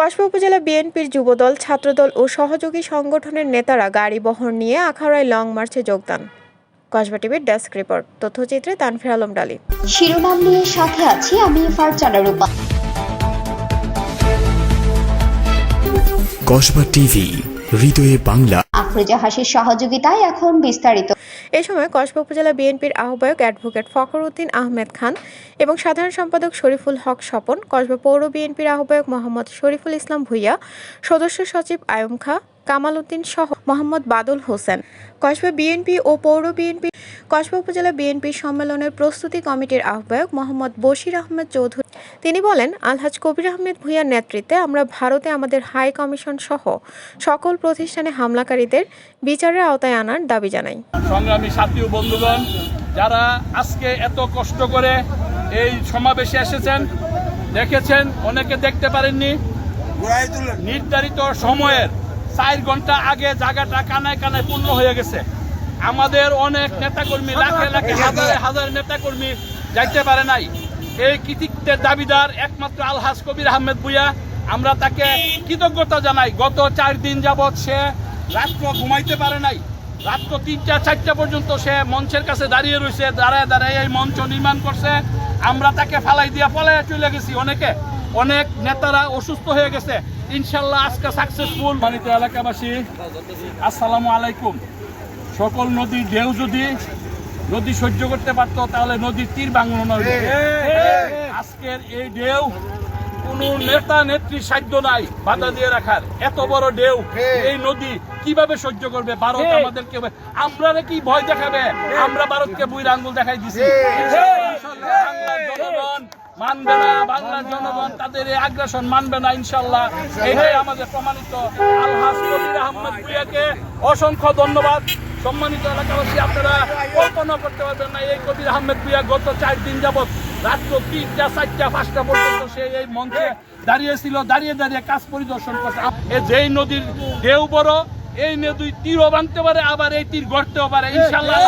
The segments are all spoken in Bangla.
কসবা উপজেলা বিএনপির যুবদল ছাত্রদল ও সহযোগী সংগঠনের নেতারা গাড়ি বহর নিয়ে আখাউড়ায় লং মার্চে যোগদান। কসবা টিভির ডেস্ক রিপোর্ট। তথ্যচিত্রে তানফির আলম ডালি। শিরোনাম নিয়ে সাথে আছি আমি ফারজানা রূপা। কসবা টিভি হৃদয়ে বাংলা। আফরোজা হাসির সহযোগিতায় এখন বিস্তারিত। এ সময় কসবা উপজেলা বিএনপির আহ্বায়ক অ্যাডভোকেট ফখর উদ্দিন আহমেদ খান এবং সাধারণ সম্পাদক শরীফুল হক স্বপন, কসবা পৌর বিএনপির আহ্বায়ক মোহাম্মদ শরীফুল ইসলাম ভুইয়া, সদস্য সচিব আয়ম খা, কামাল উদ্দিন সহ মোহাম্মদ বাদল হোসেন। কসবা বিএনপি ও পৌর বিএনপি, কসবা উপজেলা বিএনপি সম্মেলনের প্রস্তুতি কমিটির আহ্বায়ক মোহাম্মদ বশির আহমেদ চৌধুরী তিনি বলেন আলহাজ কবির আহমেদ ভুইয়ার নেতৃত্বে আমরা ভারতে আমাদের হাই কমিশন সহ সকল প্রতিষ্ঠানে হামলাকারীদের বিচারের আওতায় আনার দাবি জানাই। সংগ্রামী সাথী ও বন্ধুগণ যারা আজকে এত কষ্ট করে এই সমাবেশে এসেছেন দেখেছেন অনেকে দেখতে পারেননি। নির্ধারিত সময়ের চার ঘণ্টা আগে জায়গাটা কানায় কানায় পূর্ণ হয়ে গেছে। আমাদের অনেক নেতাকর্মী লাখে লাখে হাজারে হাজার নেতাকর্মী যাইতে পারে নাই। এই কৃতিত্বের দাবিদার একমাত্র আলহাজ কবির আহমেদ ভুইয়া। আমরা তাকে কৃতজ্ঞতা জানাই। গত চার দিন যাবৎ সে রাত্র ঘুমাইতে পারে নাই। রাত্র তিনটা, চারটা পর্যন্ত সে মঞ্চের কাছে দাঁড়িয়ে রয়েছে দাঁড়ায় দাঁড়ায় এই মঞ্চ নির্মাণ করছে। আমরা তাকে ফালাই দিয়া পলায় চলে গেছি অনেকে। অনেক নেতারা অসুস্থ হয়ে গেছে। ইনশাল্লাহ আজকে সাকসেসফুল মানিত এলাকাবাসী, আসসালামু আলাইকুম। সকল নদী ঢেউ যদি নদী সহ্য করতে পারতো তাহলে নদীর তীর বাংলো নয় আজকের এই ঢেউ কোন নেতা নেত্রীর সাধ্য নাই বাধা দিয়ে রাখার। এত বড় ঢেউ এই। নদী কীভাবে সহ্য করবে? ভারত আমাদেরকে আমরা কি ভয় দেখাবে? আমরা ভারতকে বুইর আঙ্গুল দেখাই দিছি। মানবে না। বাংলার জনগণ তাদের এই আগ্রাসন মানবে না ইনশাল্লাহ এটাই আমাদের প্রমাণিত। আলহাজ কবির আহমদ ভুইয়াকে অসংখ্য ধন্যবাদ। সম্মানিত এলাকাবাসী, আপনারা কল্পনা করতে পারবেন না, এই কবির আহমেদ ভুইয়া গত চার দিন যাবত রাত্র তিনটা, চারটা, পাঁচটা পর্যন্ত সে এই মঞ্চে দাঁড়িয়েছিল, দাঁড়িয়ে দাঁড়িয়ে কাজ পরিদর্শন করছে। এ যেই নদীর ঢেউ বড়, এই নদী তীরও ভাঙতে পারে, আবার এই তীর গড়তেও পারে। ইনশাল্লাহ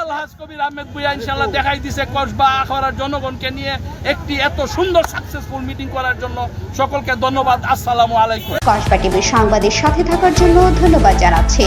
আলহাজ কবির আহমেদ ভুইয়া ইনশাল্লাহ দেখাই দিছে কসবা আখড়ার জনগণকে নিয়ে একটি এত সুন্দর সাকসেসফুল মিটিং করার জন্য। সকলকে ধন্যবাদ। আসসালামু আলাইকুম। কসবা টিভির সংবাদের সাথে থাকার জন্য ধন্যবাদ জানাচ্ছি।